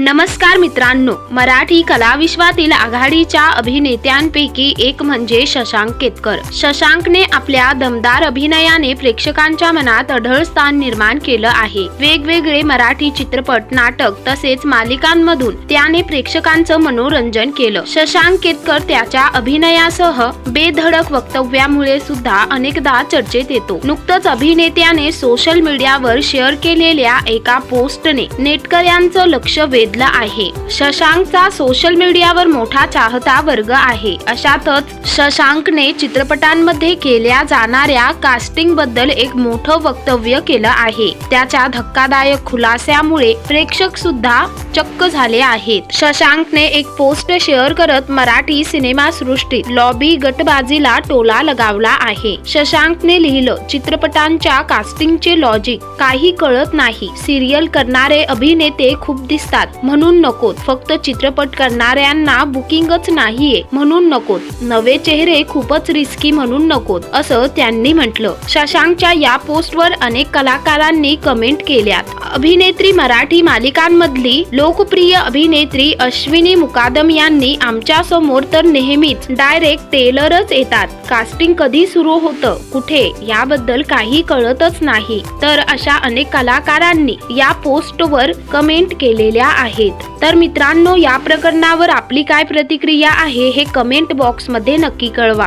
नमस्कार मित्रांनो मराठी कलाविश्वातील आघाडीच्या अभिनेत्यांपैकी एक म्हणजे शशांक केतकर. शशांकने आपल्या दमदार अभिनयाने प्रेक्षकांच्या मनात अढळ स्थान निर्माण केलं आहे. वेगवेगळे मराठी चित्रपट नाटक तसेच मालिकांमधून त्याने प्रेक्षकांचं मनोरंजन केलं. शशांक केतकर त्याच्या अभिनयासह बेधडक वक्तव्यामुळे सुद्धा अनेकदा चर्चेत येतो. नुकतंच अभिनेत्याने सोशल मीडियावर शेअर केलेल्या एका पोस्टने नेटकऱ्यांचं लक्ष वेध वेधलं आहे. शशांकचा सोशल मीडियावर मोठा चाहता वर्ग आहे. अशातच शशांकने चित्रपटांमध्ये केल्या जाणाऱ्या कास्टिंगबद्दल एक मोठं वक्तव्य केलं आहे. त्याच्या धक्कादायक खुलास्यामुळे प्रेक्षक सुद्धा चक्क झाले आहेत. शशांकने एक पोस्ट शेअर करत मराठी सिनेमा सृष्टीत लॉबी गटबाजीला टोला लगावला आहे. शशांकने लिहिलं चित्रपटांच्या कास्टिंगचे लॉजिक काही कळत नाही. सिरियल करणारे अभिनेते खूप दिसतात. म्हणून नकोत. फक्त चित्रपट करणाऱ्यांना बुकिंगच नाहीये. म्हणून नकोत. नवे चेहरे खूपच रिस्की म्हणून नकोत असं त्यांनी म्हटलं. शशांकच्या या पोस्टवर अनेक कलाकारांनी कमेंट केल्यात. अभिनेत्री मराठी मालिकांमधली लोकप्रिय अभिनेत्री अश्विनी मुकादम यांनी आमच्यासमोर तर नेहमीच डायरेक्ट टेलरच येतात. कास्टिंग कधी सुरू होतं कुठे याबद्दल काही कळतच नाही. तर अशा अनेक कलाकारांनी या पोस्टवर कमेंट केलेल्या आहेत. आहेत. तर मित्रांनो या प्रकरणावर आपली काय प्रतिक्रिया आहे हे कमेंट बॉक्समध्ये नक्की कळवा.